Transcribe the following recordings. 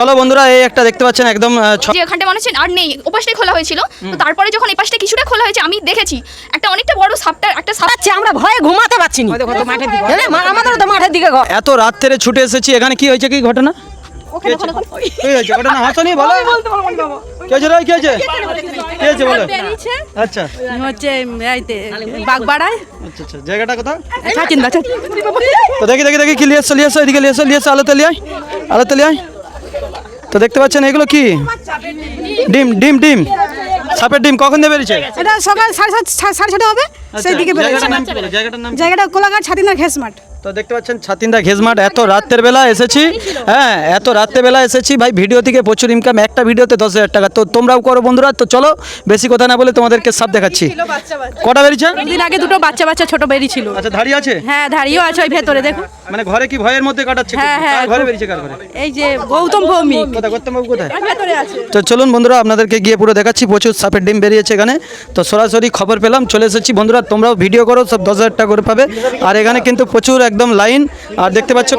চলো বন্ধুরা এই একটা দেখতে পাচ্ছেন একদম যে ওখানটা মনে হচ্ছে আর নেই ওপাশটাই খোলা হয়েছিল। তো তারপরে যখন এই পাশটা কিছুটা খোলা হয়েছে আমি দেখেছি একটা অনেকটা বড় সাপটা একটা সাপ পাচ্ছি আমরা ভয়ে ঘুমাতে পারছি না। হ্যাঁ, মা- আমাদেরও তো মাঠের দিকে এত রাত থেকে ছুটে এসেছি এখানে কি হয়েছে কি ঘটনা? আচ্ছা। আচ্ছা আচ্ছা। জায়গাটা কোথা ছাচিন্দা তো দেখি দেখি দেখি কি লিয়ে এসছো লিয়ে এসছো এদিকে লিয়ে এসছো লিয়ে এসছো আলোতে লিয়ে আয়। আলোতে লিয়ে আয়। তো দেখতে পাচ্ছেন এগুলো কি? ডিম ডিম ডিম। সাপের ডিম কখন দিয়ে বেরিয়েছে? এটা সকাল সাড়ে সাত সাড়ে ছটা হবে সেই দিকে বেরোচ্ছে জায়গাটার নাম? জায়গাটা কোলাঘাট ছাতিনা ঘেসমাঠ তো দেখতে পাচ্ছেন ছাতিন্দা ঘেজমাট এত রাতের বেলা এসেছি। হ্যাঁ এত রাতের বেলা এসেছি। ভাই ভিডিও থেকে প্রচুর ইনকাম একটা ভিডিওতে দশ হাজার টাকা। তো তোমরাও করো বন্ধুরা। তো চলো বেশি কথা না বলে তোমাদেরকে সাপ দেখাচ্ছি। কটা বেরিয়েছে? দিন আগে দুটো বাচ্চা বাচ্চা ছোট বেরিয়েছিল আচ্ছা দাঁড়িয়ে আছে? হ্যাঁ দাঁড়িয়েও আছে ওই ভেতরে দেখুন মানে ঘরে কি ভয়ের মধ্যে কাটাচ্ছে? হ্যাঁ, হ্যাঁ, ঘরে বেরিয়েছে কার ঘরে? এই যে গৌতম ভৌমিক। কোথায় করতাম বাবু কোথায়? ভেতরে আছে। তো চলুন বন্ধুরা আপনাদেরকে গিয়ে পুরো দেখাচ্ছি। প্রচুর সাপের ডিম বেরিয়েছে এখানে। তো সরাসরি খবর পেলাম চলে এসেছি। বন্ধুরা তোমরাও ভিডিও করো সব দশ হাজার টাকা করে পাবে। আর এখানে কিন্তু প্রচুর একদম লাইন। আর দেখতে পাচ্ছ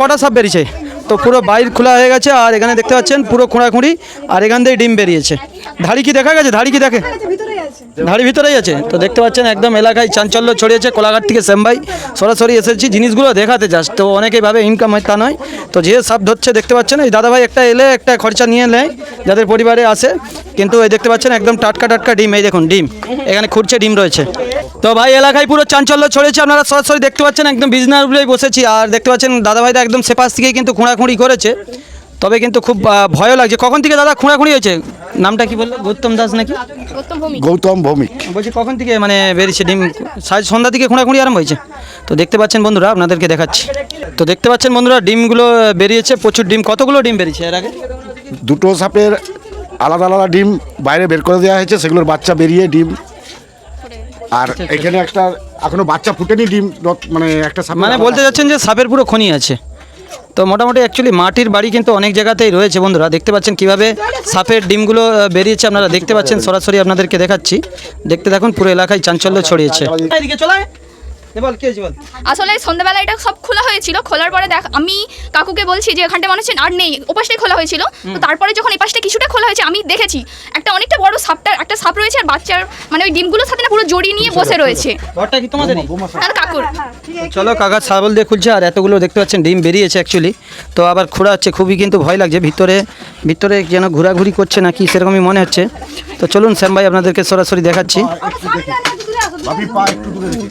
কটা সাপ বেরিয়েছে? তো পুরো বাইর খোলা হয়ে গেছে, আর এখানে দেখতে পাচ্ছেন পুরো খোঁড়াখুঁড়ি, আর এখান থেকে ডিম বেরিয়েছে। ধাড়ি কি দেখা গেছে? ধাড়ি কি দেখে? ধাড়ি ভিতরেই আছে। তো দেখতে পাচ্ছেন একদম এলাকায় চাঞ্চল্য ছড়িয়েছে, কোলাঘাট থেকে শ্যামবাই সরাসরি এসেছি, জিনিসগুলো দেখাতে যাস। তো অনেকেই ভাবে ইনকাম হয় তা নয়। তো যে সাপ ধরছে, দেখতে পাচ্ছেন? এই দাদাভাই একটা এলে, একটা খরচা নিয়ে নেয়, যাদের পরিবারে আসে কিন্তু এই দেখতে পাচ্ছেন একদম টাটকা টাটকা ডিম। এই দেখুন, ডিম। এখানে খুঁড়ছে, ডিম রয়েছে। তো ভাই এলাকায় পুরো চাঞ্চল্য ছড়েছে আপনারা সরাসরি দেখতে পাচ্ছেন একদম বিজনার উপরেই বসেছি। আর দেখতে পাচ্ছেন দাদাভাইটা একদম সেপাশ থেকেই কিন্তু খোঁড়াখুঁড়ি করেছে। তবে কিন্তু খুব ভয়ও লাগছে। কখন থেকে দাদা খোঁড়াখুঁড়ি হয়েছে? নামটা কি বলল? গৌতম দাস নাকি? গৌতম ভৌমিক। বলছি কখন থেকে মানে বেরিয়েছে? ডিম সাড়ে সন্ধ্যা থেকে খোঁড়াখুঁড়ি আরম্ভ হয়েছে। তো দেখতে পাচ্ছেন বন্ধুরা আপনাদেরকে দেখাচ্ছি। তো দেখতে পাচ্ছেন বন্ধুরা ডিমগুলো বেরিয়েছে প্রচুর ডিম। কতগুলো ডিম বেরিয়েছে এর আগে? দুটো সাপের আলাদা আলাদা ডিম বাইরে বের করে দেওয়া হয়েছে সেগুলোর বাচ্চা বেরিয়ে ডিম আর এখানে একটা এখনও বাচ্চা ফুটেনি ডিম মানে একটা সাপ মানে বলতে যাচ্ছেন যে সাপের পুরো খনি আছে। তো মোটামুটি অ্যাকচুয়ালি মাটির বাড়ি কিন্তু অনেক জায়গাতেই রয়েছে বন্ধুরা। দেখতে পাচ্ছেন কীভাবে সাপের ডিমগুলো বেরিয়েছে আপনারা দেখতে পাচ্ছেন। সরাসরি আপনাদেরকে দেখাচ্ছি। দেখতে দেখুন পুরো এলাকায় চাঞ্চল্য ছড়িয়েছে। বল, কি হয়েছে বল? আসলে সন্ধ্যাবেলা এটা সব খোলা হয়েছিল খোলার পরে দেখ আমি কাকুকে বলছি যে ওখানটা মনে হচ্ছে আর নেই ওপাশটাই খোলা হয়েছিল। তো তারপরে যখন এই পাশটা কিছুটা খোলা হয়েছে আমি দেখেছি একটা অনেকটা বড় সাপটা একটা সাপ রয়েছে আর বাচ্চার মানে ওই ডিমগুলোর সাথে না পুরো জড়িয়ে নিয়ে বসে রয়েছে। ঘরটা কি তোমাদেরই? আর কাকুর। চলো কাকা ছাগল দিয়ে খুলছে আর এতগুলো দেখতে পাচ্ছেন ডিম বেরিয়েছে অ্যাকচুয়ালি তো আবার খোঁড়া হচ্ছে খুবই কিন্তু ভয় লাগছে ভিতরে ভিতরে যেন ঘোরাঘুরি করছে নাকি সেরকমই মনে হচ্ছে। তো চলুন শ্যাম ভাই আপনাদেরকে সরাসরি দেখাচ্ছি ভাবি পা একটু দূরে রেখে।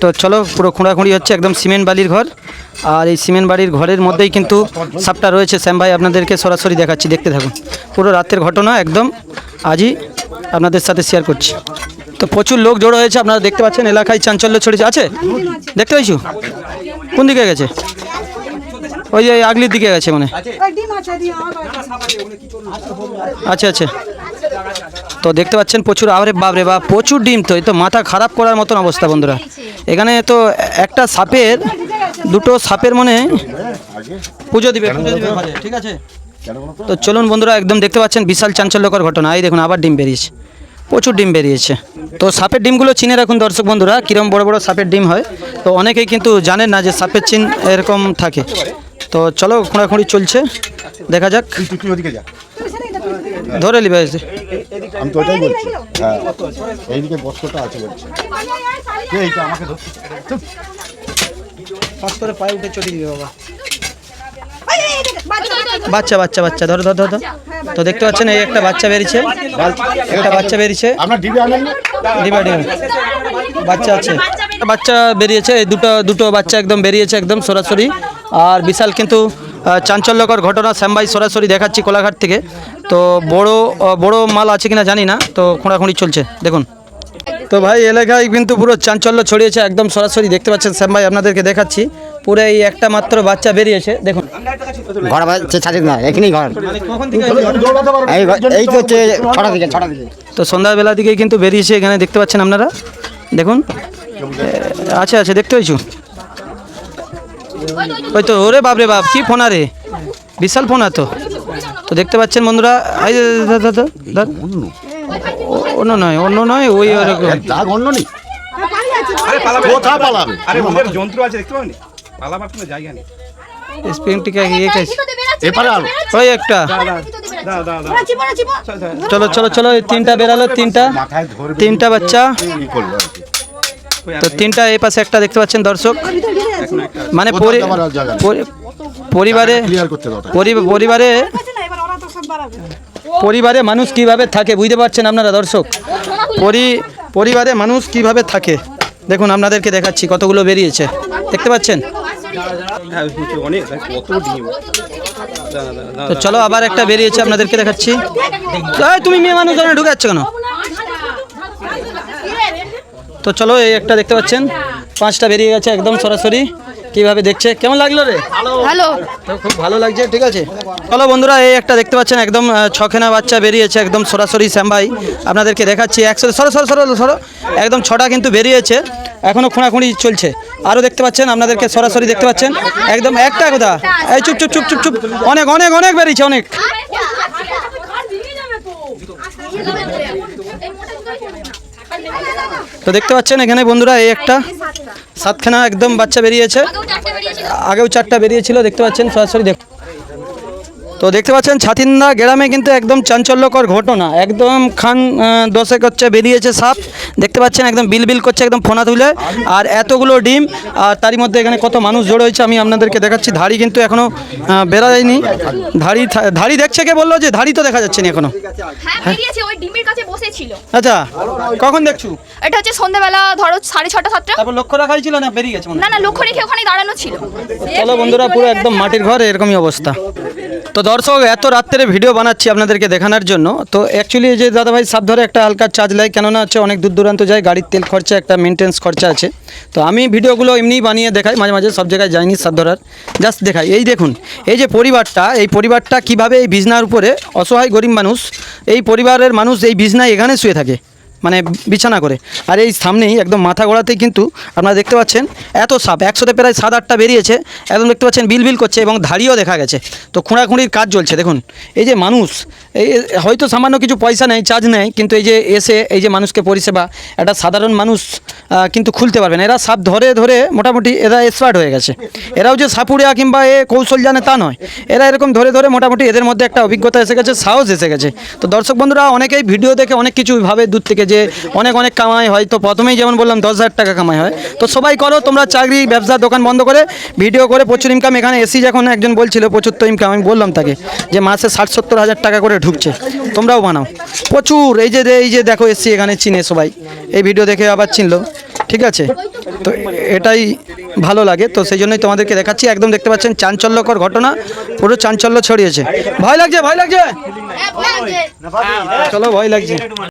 তো চলো পুরো খোঁড়াখুঁড়ি হচ্ছে একদম সিমেন্ট বালির ঘর। আর এই সিমেন্ট বাড়ির ঘরের মধ্যেই কিন্তু সাপটা রয়েছে। শ্যাম ভাই, আপনাদেরকে সরাসরি দেখাচ্ছি, দেখতে থাকুন। পুরো রাতের ঘটনা একদম আজই আপনাদের সাথে শেয়ার করছি। তো প্রচুর লোক জড়ো হয়েছে, আপনারা দেখতে পাচ্ছেন, এলাকায় চাঞ্চল্য ছড়িয়েছে। আছে? দেখতে পাইছো? কোন দিকে গেছে? ওই যে আগলির দিকে গেছে মানে। আচ্ছা আচ্ছা। তো দেখতে পাচ্ছেন প্রচুর, আরে বাপরে বাপ, প্রচুর ডিম তো, এই তো মাথা খারাপ করার মতন অবস্থা বন্ধুরা। এখানে তো একটা সাপের দুটো সাপের মনে পুজো দিবে পুজো দিবে ঠিক আছে? তো চলুন বন্ধুরা একদম দেখতে পাচ্ছেন বিশাল চাঞ্চল্যকর ঘটনা। এই দেখুন আবার ডিম বেরিয়েছে। প্রচুর ডিম বেরিয়েছে। তো সাপের ডিমগুলো চিনে রাখুন দর্শক বন্ধুরা কীরকম বড় বড় সাপের ডিম হয়। তো অনেকেই কিন্তু জানেন না যে সাপের চিন এরকম থাকে। তো চলো খোঁড়াখুঁড়ি চলছে। দেখা যাক। ধরে নিবে আমি তো ওটাই বলছি। হ্যাঁ। এইদিকে বস্ত্রটা আছে বলছি। এইটা আমাকে। ফাঁস করে পায়ে উঠে চলে দিবে বাবা। বাচ্চা, বাচ্চা, বাচ্চা ধরো ধরো ধরো তো দেখতে পাচ্ছেন এই একটা বাচ্চা বেরিয়েছে। একটা বাচ্চা বেরিয়েছে। আপনার ডিবে আনেন না? ডিবা। বাচ্চা আছে। বাচ্চা বেরিয়েছে। এই দুটো দুটো বাচ্চা একদম বেরিয়েছে একদম সরাসরি। আর বিশাল কিন্তু চাঞ্চল্যকর ঘটনা শ্যামবাই সরাসরি দেখাচ্ছি কোলাঘাট থেকে। তো বড় বড় মাল আছে কিনা জানি না তো খোঁড়াখুঁড়ি চলছে দেখুন। তো ভাই এলাকায় কিন্তু পুরো চাঞ্চল্য ছড়িয়েছে একদম সরাসরি দেখতে পাচ্ছেন শ্যাম ভাই আপনাদেরকে দেখাচ্ছি। পুরো এই একটা মাত্র বাচ্চা বেরিয়েছে দেখুন। ঘর ছাড়ি না এখানেই ঘর। কখন থেকে দৌড়াতে পারো এই তো হচ্ছে ছটা দিকে ছটা দিকে তো সন্ধ্যাবেলা দিকেই কিন্তু বেরিয়েছে এখানে দেখতে পাচ্ছেন আপনারা দেখুন। এ, আছে আছে দেখতে পাইছো? ওই তো ওরে বাপরে বাপ কি ফোনা রে বিশাল ফোনা তো তো দেখতে পাচ্ছেন বন্ধুরা এই অন্য নয় অন্য নয় ওই ওরকম। অন্য নেই। পালিয়ে আছে, আরে পালাবে। কোথায় পালাবে? আরে ওদের যন্ত্র আছে দেখতে পাবেন পালাবার কোনো জায়গা নেই। স্প্রিংটি ইয়ে খাইছে ওই একটা। চলো চলো। চলো তিনটা বেরালো তিনটা। তিনটা বাচ্চা। আর। তো তিনটা এই পাশে একটা দেখতে পাচ্ছেন দর্শক। মানে পরিবারে পরিবারে পরিবারে মানুষ কীভাবে থাকে বুঝতে পারছেন আপনারা দর্শক? পরি পরিবারে মানুষ কীভাবে থাকে? দেখুন আপনাদেরকে দেখাচ্ছি কতগুলো বেরিয়েছে। দেখতে পাচ্ছেন? তো চলো আবার একটা বেরিয়েছে আপনাদেরকে দেখাচ্ছি। তুমি মেয়ে মানুষ ঢুকে যাচ্ছ কেন? তো চলো এই একটা দেখতে পাচ্ছেন? পাঁচটা বেরিয়ে গেছে একদম সরাসরি। কীভাবে দেখছে? কেমন লাগল রে? হ্যালো তো খুব ভালো লাগছে ঠিক আছে? চলো বন্ধুরা এই একটা দেখতে পাচ্ছেন একদম ছখানা বাচ্চা বেরিয়েছে একদম সরাসরি শ্যামভাই আপনাদেরকে দেখাচ্ছি একসাথে সরো সরো সরো সরো। একদম ছটা কিন্তু বেরিয়েছে এখনও খুঁড়াখুঁড়ি চলছে। আরও দেখতে পাচ্ছেন আপনাদেরকে সরাসরি দেখতে পাচ্ছেন। একদম একটা কথা এই চুপ চুপ চুপ চুপ চুপ। অনেক অনেক অনেক বেরিয়েছে অনেক। তো দেখতে পাচ্ছেন এখানে বন্ধুরা এই একটা সাতখানা একদম বাচ্চা বেরিয়েছে। আগেও চারটা বেরিয়েছিল, দেখতে পাচ্ছেন, সরাসরি দেখ তো দেখতে পাচ্ছেন, ছাতিন্দা গ্রামে কিন্তু একদম চাঞ্চল্যকর ঘটনা। একদম খান দশেক হচ্ছে বেরিয়েছে সাপ। দেখতে পাচ্ছেন একদম বিল বিল করছে একদম ফোনা তুলে। আর এতগুলো ডিম আর তারই মধ্যে এখানে কত মানুষ জড়ো হয়েছে আমি আপনাদেরকে দেখাচ্ছি। ধাড়ি কিন্তু এখনও বেরা যায়নি। ধাড়ি ধাড়ি দেখছে কে বলল যে ধাড়ি তো দেখা যাচ্ছে না এখনও? হ্যাঁ বসেছিল। আচ্ছা কখন দেখছু? এটা হচ্ছে সন্ধ্যাবেলা ধরো সাড়ে ছটা সাতটা। তারপর লক্ষ্য রাখাই ছিল না বেরিয়ে গেছে না না লক্ষ্য রেখে ওখানে দাঁড়ানো ছিল। চলো বন্ধুরা পুরো একদম মাটির ঘর এরকমই অবস্থা। তো দর্শক, এত রাত্রে ভিডিও বানাচ্ছি আপনাদেরকে দেখানোর জন্য। তো অ্যাকচুয়ালি যে দাদাভাই সাপ ধরে একটা হালকা চার্জ নেয় কেননা হচ্ছে অনেক দূর দূরান্ত যায়, গাড়ির তেল খরচা, একটা মেনটেন্স খরচা আছে। তো আমি ভিডিওগুলো এমনি বানিয়ে দেখাই, মাঝে মাঝে সব জায়গায় যাইনি সাপ ধরার। জাস্ট দেখাই। এই দেখুন, এই যে পরিবারটা, এই পরিবারটা কীভাবে এই বিছনার উপরে অসহায় গরিব মানুষ, এই পরিবারের মানুষ এই বিছনায় এখানে শুয়ে থাকে? মানে বিছানা করে। আর এই সামনেই একদম মাথা গোড়াতেই কিন্তু আপনারা দেখতে পাচ্ছেন, এত সাপ একশোতে প্রায় সাত আটটা বেরিয়েছে, একদম দেখতে পাচ্ছেন বিল বিল করছে এবং ধাড়িও দেখা গেছে। তো খুঁড়াখুঁড়ির কাজ চলছে, দেখুন, এই যে মানুষ, এই হয়তো সামান্য কিছু পয়সা নেয়, চার্জ নেয়, কিন্তু এই যে এসে এই যে মানুষকে পরিষেবা, একটা সাধারণ মানুষ কিন্তু খুলতে পারবে না। এরা সাপ ধরে ধরে মোটামুটি এরা এক্সপার্ট হয়ে গেছে। এরাও যে সাপুড়িয়া কিংবা এ কৌশল জানে তা নয়। এরা এরকম ধরে ধরে মোটামুটি এদের মধ্যে একটা অভিজ্ঞতা এসে গেছে, সাহস এসে গেছে। তো দর্শক বন্ধুরা, অনেকেই ভিডিও দেখে অনেক কিছু ভাবে, দূর থেকে যে অনেক অনেক কামাই হয়। তো প্রথমেই যেমন বললাম দশ হাজার টাকা কামাই হয়। তো সবাই করো তোমরা চাকরি ব্যবসা দোকান বন্ধ করে ভিডিও করে প্রচুর ইনকাম এখানে এসি যখন একজন বলছিল প্রচুর তো ইনকাম আমি বললাম তাকে যে মাসে ষাট সত্তর হাজার টাকা করে ঢুকছে। তোমরাও বানাও। প্রচুর এই যে এই যে দেখো এসি এখানে চিনে সবাই। এই ভিডিও দেখে আবার চিনলো। ঠিক আছে? তো এটাই ভালো লাগে। তো সেই জন্যই তোমাদেরকে দেখাচ্ছি। একদম দেখতে পাচ্ছেন চাঞ্চল্যকর ঘটনা। পুরো চাঞ্চল্য ছড়িয়েছে। ভয় লাগছে! ভয় লাগছে। চলো ভয় লাগছে।